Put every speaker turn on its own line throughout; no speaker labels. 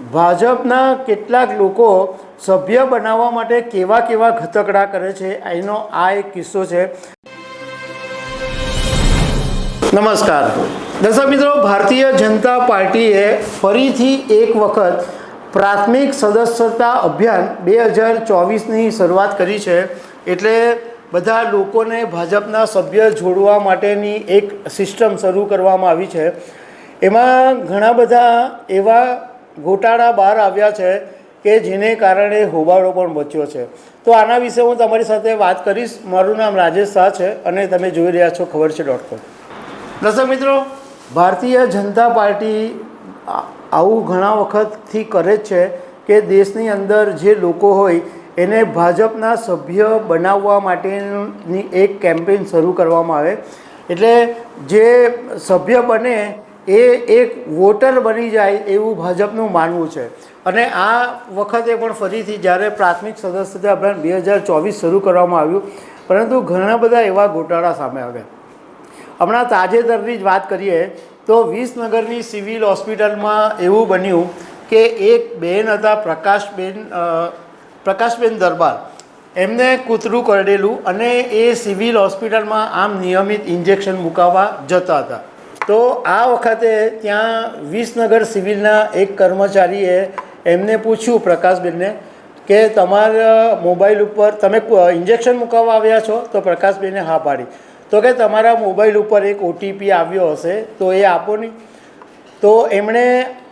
ભાજપના કેટલાક લોકો સભ્ય બનાવવા માટે કેવા કેવા ઘતકડા કરે છે, એનો આ એક કિસ્સો છે. નમસ્કાર. દર્શક મિત્રો, ભારતીય જનતા પાર્ટીએ ફરીથી એક વખત પ્રાથમિક સદસ્યતા અભિયાન બે હજાર ચોવીસની શરૂઆત કરી છે. એટલે બધા લોકોને ભાજપના સભ્ય જોડવા માટેની એક સિસ્ટમ શરૂ કરવામાં આવી છે. એમાં ઘણા બધા એવા ગોટાળા બહાર આવ્યા છે કે જેને કારણે હોબાળો પણ બચ્યો છે. તો આના વિશે હું તમારી સાથે વાત કરીશ. મારું નામ રાજેશ શાહ છે અને તમે જોઈ રહ્યા છો ખબર છે ડોટ કોમ. દર્શક મિત્રો, ભારતીય જનતા પાર્ટી આવું ઘણા વખતથી કરે છે કે દેશની અંદર જે લોકો હોય એને ભાજપના સભ્ય બનાવવા માટેની એક કેમ્પેઇન શરૂ કરવામાં આવે. એટલે જે સભ્ય બને એ એક વોટર બની જાય એવું ભાજપનું માનવું છે. અને આ વખતે પણ ફરીથી જ્યારે પ્રાથમિક સદસ્યતા અભિયાન બે હજાર ચોવીસ શરૂ કરવામાં આવ્યું, પરંતુ ઘણા બધા એવા ગોટાળા સામે આવ્યા. હમણાં તાજેતરની જ વાત કરીએ, તો વિસનગરની સિવિલ હોસ્પિટલમાં એવું બન્યું કે એક બેન હતા પ્રકાશબેન પ્રકાશબેન દરબાર. એમને કૂતરું કરડેલું અને એ સિવિલ હોસ્પિટલમાં આમ નિયમિત ઇન્જેક્શન મુકાવવા જતા હતા. તો આ વખતે ત્યાં વિસનગર સિવિલના એક કર્મચારીએ એમને પૂછ્યું, પ્રકાશબેનને, કે તમારા મોબાઈલ ઉપર તમે ઇન્જેક્શન મુકાવવા આવ્યા છો? તો પ્રકાશબેને હા પાડી. તો કે તમારા મોબાઈલ ઉપર એક ઓટીપી આવ્યો હશે, તો એ આપો નહીં. તો એમણે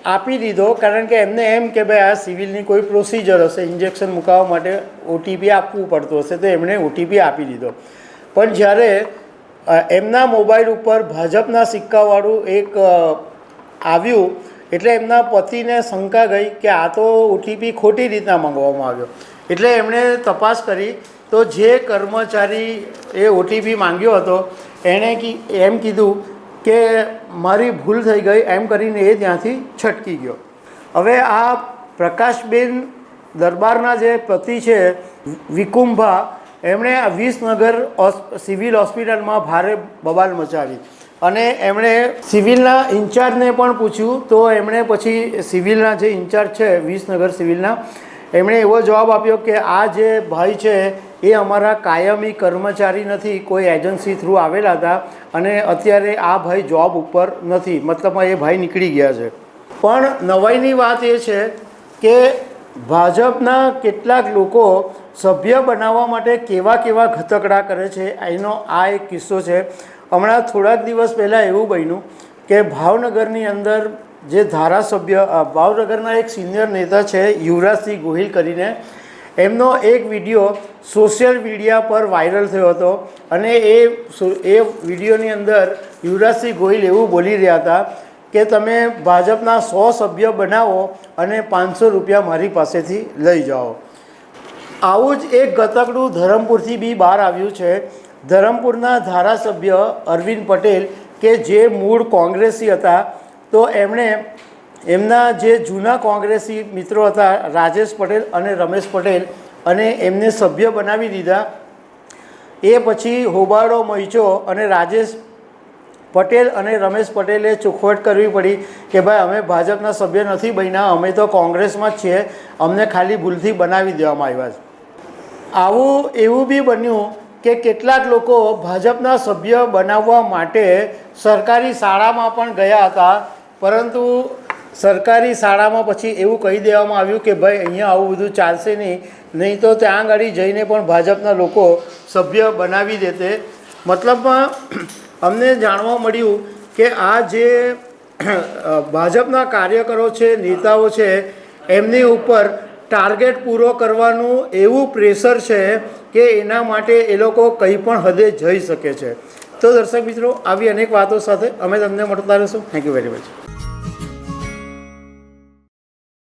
આપી દીધો, કારણ કે એમને એમ કે ભાઈ આ સિવિલની કોઈ પ્રોસિજર હશે, ઇન્જેક્શન મુકાવવા માટે ઓટીપી આપવું પડતું હશે, તો એમણે ઓટીપી આપી દીધો. પણ જ્યારે એમના મોબાઈલ ઉપર ભાજપના સિક્કાવાળું એક આવ્યું એટલે એમના પતિને શંકા ગઈ કે આ તો ઓટીપી ખોટી રીતના મંગવામાં આવ્યો. એટલે એમણે તપાસ કરી તો જે કર્મચારી એ ઓટીપી માંગ્યો હતો, એણે કી, એમ કીધું કે મારી ભૂલ થઈ ગઈ, એમ કરીને એ ત્યાંથી છટકી ગયો. હવે આ પ્રકાશબેન દરબારના જે પતિ છે વિકુંભા એમણે આ વિસનગર સિવિલ હોસ્પિટલમાં ભારે બબાલ મચાવી. અને એમણે સિવિલના ઇન્ચાર્જને પણ પૂછ્યું, તો એમણે પછી સિવિલના જે ઇન્ચાર્જ છે, વિસનગર સિવિલના, એમણે એવો જવાબ આપ્યો કે આ જે ભાઈ છે, એ અમારા કાયમી કર્મચારી નથી, કોઈ એજન્સી થ્રુ આવેલા હતા, અને અત્યારે આ ભાઈ જોબ ઉપર નથી મતલબમાં એ ભાઈ નીકળી ગયા છે. પણ નવાઈની વાત એ છે કે ભાજપના કેટલાક લોકો સભ્ય બનાવવા માટે કેવા કેવા ઘતકડા કરે છે, એનો આ એક કિસ્સો છે. હમણાં થોડાક દિવસ પહેલાં એવું બન્યું કે ભાવનગરની અંદર જે ધારાસભ્ય ભાવનગરના એક સિનિયર નેતા છે, યુવરાજસિંહ ગોહિલ કરીને, એમનો એક વીડિયો સોશિયલ મીડિયા પર વાયરલ થયો હતો અને એ એ વિડીયોની અંદર યુવરાજસિંહ ગોહિલ એવું બોલી રહ્યા હતા કે તમે ભાજપના સો સભ્ય બનાવો અને પાંચસો રૂપિયા મારી પાસેથી લઈ જાઓ. આવું જ એક ગતકડું ધરમપુરથી બી બહાર આવ્યું છે. ધરમપુરના ધારાસભ્ય અરવિંદ પટેલ કે જે મૂળ કોંગ્રેસી હતા, તો એમણે એમના જે જૂના કોંગ્રેસી મિત્રો હતા, રાજેશ પટેલ અને રમેશ પટેલ, અને એમને સભ્ય બનાવી દીધા. એ પછી હોબાળો મહીચો અને રાજેશ પટેલ અને રમેશ પટેલે ચોખવટ કરવી પડી કે ભાઈ, અમે ભાજપના સભ્ય નથી બન્યા, અમે તો કોંગ્રેસમાં જ છીએ, અમને ખાલી ભૂલથી બનાવી દેવામાં આવ્યા છે. આવું, એવું બી બન્યું કે કેટલાક લોકો ભાજપના સભ્ય બનાવવા માટે સરકારી શાળામાં પણ ગયા હતા, પરંતુ સરકારી શાળામાં પછી એવું કહી દેવામાં આવ્યું કે ભાઈ, અહીંયા આવું બધું ચાલશે નહીં નહીં તો ત્યાં આગળ જઈને પણ ભાજપના લોકો સભ્ય બનાવી દેતે. મતલબમાં અમને જાણવા મળ્યું કે આ જે ભાજપના કાર્યકરો છે, નેતાઓ છે, એમની ઉપર ટાર્ગેટ પૂરો કરવાનું એવું પ્રેશર છે કે એના માટે એ લોકો કંઈ પણ હદે જઈ શકે છે. તો દર્શક મિત્રો, આવી અનેક વાતો સાથે અમે તમને મળતા રહીશું. Thank you very much